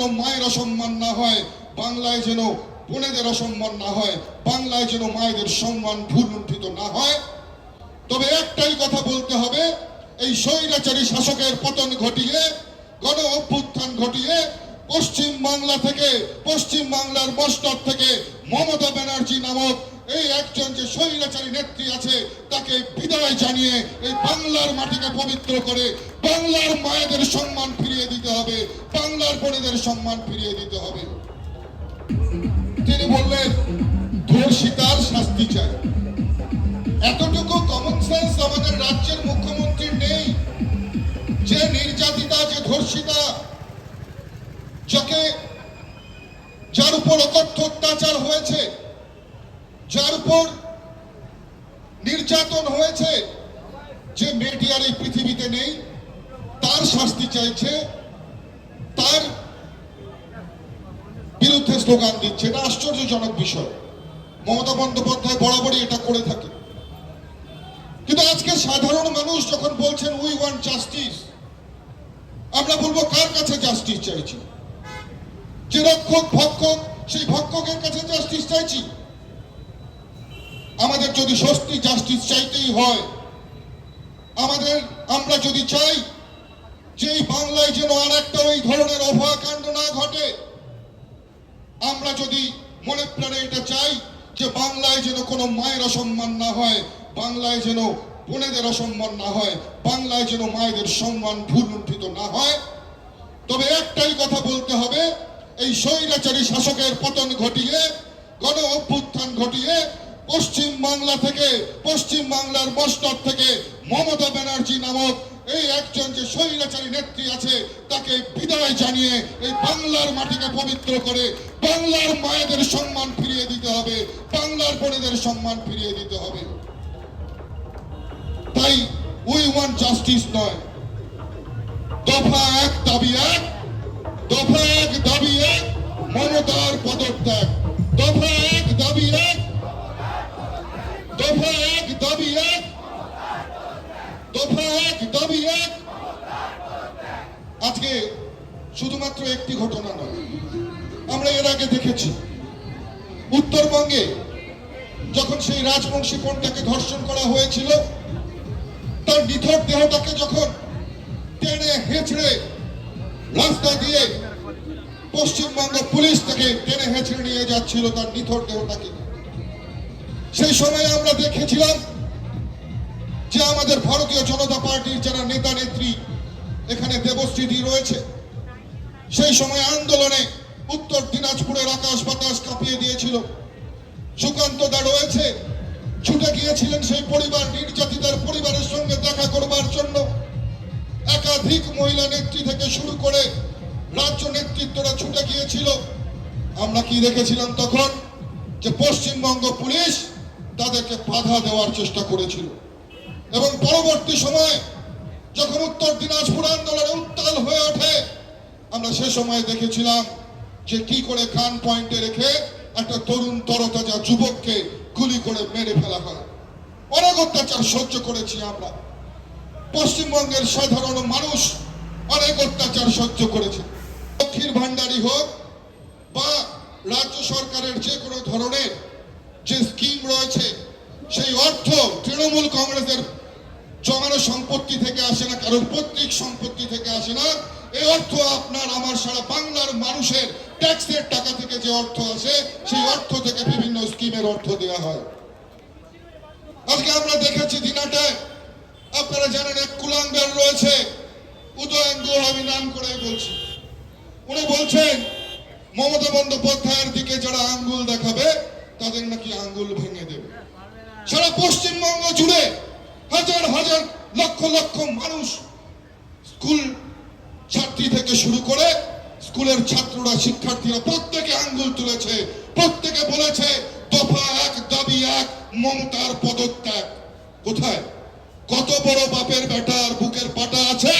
কোনো মায়ের অসম্মান না হয়, বাংলায় যেন বোনেদের অসম্মান না হয়, বাংলায় যেন মায়েদের সম্মান ভুল লুণ্ঠিত না হয়। তবে একটাই কথা বলতে হবে, এই স্বৈরাচারী শাসকের পতন ঘটিয়ে, গণ অভ্যুত্থান ঘটিয়ে, পশ্চিম বাংলা থেকে, পশ্চিম বাংলার মস্তর থেকে মমতা নামক এই একজন যে স্বৈরাচারী নেত্রী আছে, তাকে বিদায় জানিয়ে এই বাংলার মাটিকে পবিত্র করে বাংলার মায়েদের সম্মান ফিরিয়ে দিতে হবে, বাংলার বোনেদের সম্মান ফিরিয়ে দিতে হবে। তিনি বললেন ধর্ষিতার শাস্তি চাই। এতটুকু কমন সেন্স আমাদের রাজ্যের মুখ্যমন্ত্রীর নেই। যে নির্যাতিতা, যে ধর্ষিতা, যাকে, যার উপর অকথ্য অত্যাচার হয়েছে যার উপর নির্যাতন হয়েছে যে মেয়েটি আর এই পৃথিবীতে নেই, তার শাস্তি চাইছে, তার বিরুদ্ধে স্লোগান দিচ্ছে। এটা আশ্চর্যজনক বিষয়। মমতা বন্দ্যোপাধ্যায় বরাবরই এটা করে থাকে। কিন্তু আজকে সাধারণ মানুষ যখন বলছেন উই ওয়ান্ট জাস্টিস আমরা বলব, কার কাছে জাস্টিস চাইছি? যে রক্ষক, ভক্ষক, সেই ভক্ষকের কাছে জাস্টিস চাইছি? আমাদের যদি সত্যি জাস্টিস চাইতেই হয়, আমাদের, আমরা যদি চাই যে বাংলায় যেন আর একটা ওই ধরনের অভয়াকাণ্ড না ঘটে, আমরা যদি মনে প্রাণে এটা চাই যে বাংলায় যেন কোনো মায়ের অসম্মান না হয়, বাংলায় যেন বোনেদের অসম্মান না হয়, বাংলায় যেন মায়েদের সম্মান ভুল লুণ্ঠিত না হয়, তবে একটাই কথা বলতে হবে, এই স্বৈরাচারী শাসকের পতন ঘটিয়ে গণ অভ্যুত্থান ঘটিয়ে পশ্চিম বাংলা থেকে, পশ্চিম বাংলার মস্তর থেকে মমতা ব্যানার্জি নামক এই একজন যে স্বৈরাচারী নেত্রী আছে, তাকে বিদায় জানিয়ে এই বাংলার মাটিকে পবিত্র করে বাংলার মায়েদের সম্মান ফিরিয়ে দিতে হবে, বাংলার বোনেদের সম্মান ফিরিয়ে দিতে হবে। তাই উই ওয়ান জাস্টিস নয়। দফা এক, দাবি এক, দফা এক, দাবি এক, মমতার পদত্যাগ। দফা এক, দাবি এক শুধুমাত্র একটি ঘটনা নয়। আমরা এর আগে দেখেছি। উত্তরবঙ্গে যখন সেই রাজবংশী কন্যাকে ধর্ষণ করা হয়েছিল, তার নিথর দেহটাকে যখন টেনে হেঁচড়ে রাস্তা দিয়ে পশ্চিমবঙ্গ পুলিশ থেকে টেনে হেঁচড়ে নিয়ে যাচ্ছিল তার নিথর দেহটাকে। সেই সময় আমরা দেখেছিলাম যে আমাদের ভারতীয় জনতা পার্টির যারা নেতা নেত্রী এখানে দেবশ্রীদি রয়েছে সেই সময় আন্দোলনে উত্তর দিনাজপুরের আকাশ বাতাস কাঁপিয়ে দিয়েছিল। সুকান্ত দা রয়েছে, ছুটে গিয়েছিলেন সেই পরিবার, নির্যাতিতার পরিবারের সঙ্গে দেখা করবার জন্য। একাধিক মহিলা নেত্রী থেকে শুরু করে রাজ্য নেতৃত্বরা ছুটে গিয়েছিল। আমরা কি দেখেছিলাম তখন? যে পশ্চিমবঙ্গ পুলিশ তাদেরকে বাধা দেওয়ার চেষ্টা করেছিল। এবং পরবর্তী সময় যখন উত্তর দিনাজপুর আন্দোলনে উত্তাল হয়ে ওঠে আমরা সে সময় দেখেছিলাম যে কি করে খান পয়েন্টে রেখে একটা তরুণ তরতাজা যুবককে গুলি করে মেরে ফেলা হয়। অনেক অত্যাচার সহ্য করেছি আমরা। পশ্চিমবঙ্গের সাধারণ মানুষ অনেক অত্যাচার সহ্য করেছে। লক্ষ্মীর ভান্ডারি হোক বা রাজ্য সরকারের যে কোনো ধরনের যে স্কিম রয়েছে, সেই অর্থ তৃণমূল কংগ্রেসের জমানো সম্পত্তি থেকে আসে না, কারোর পৈতৃক সম্পত্তি থেকে আসে না। এই অর্থ আপনার, আমার সারা বাংলার মানুষের ট্যাক্সের টাকা থেকে যে অর্থ আসে, সেই অর্থ থেকে বিভিন্ন স্কিমের অর্থ দেওয়া হয়। আজকে আমরা দেখেছি দিনাটায়, আপনারা জানেন এক কুলাঙ্গার রয়েছে উদয়ঙ্গুল আমি নাম করে বলছি। উনি বলছেন, মমতা বন্দ্যোপাধ্যায়ের দিকে যারা আঙ্গুল দেখাবে, তাদের নাকি আঙ্গুল ভেঙে দেবে। সারা পশ্চিমবঙ্গ জুড়ে হাজার হাজার লক্ষ লক্ষ মানুষ স্কুল ছাত্রী থেকে শুরু করে স্কুলের ছাত্ররা, শিক্ষার্থীরা প্রত্যেকে আঙ্গুল তুলেছে, প্রত্যেকে বলেছে, দফা এক, দাবি এক, মমতার পদত্যাগ। কোথায়? কত বড় বাপের বেটার বুকের পাটা আছে?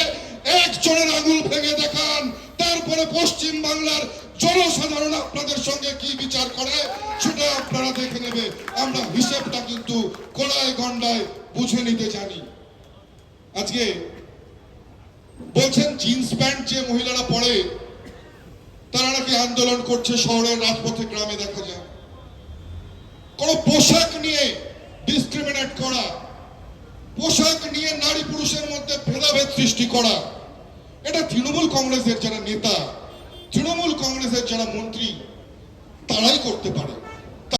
একজনের আঙুল ভেঙে দেখান। তারপরে পশ্চিম বাংলার জনসাধারণ আপনাদের সঙ্গে কি বিচার করে, সেটা আপনারা দেখে নেবে। আমরা হিসেবটা কিন্তু কোড়ায় গন্ডায় বুঝে নিতে জানি। আজকে বলছেন, জিন্স প্যান্ট যে মহিলারা পরে, তারা নাকি আন্দোলন করছে শহরের রাজপথে গ্রামে দেখা যায়। কোন পোশাক নিয়ে ডিসক্রিমিনেট করা, পোশাক নিয়ে নারী পুরুষের মধ্যে ভেদাভেদ সৃষ্টি করা, এটা তৃণমূল কংগ্রেসের যারা নেতা, তৃণমূল কংগ্রেসের যারা মন্ত্রী, তারাই করতে পারে।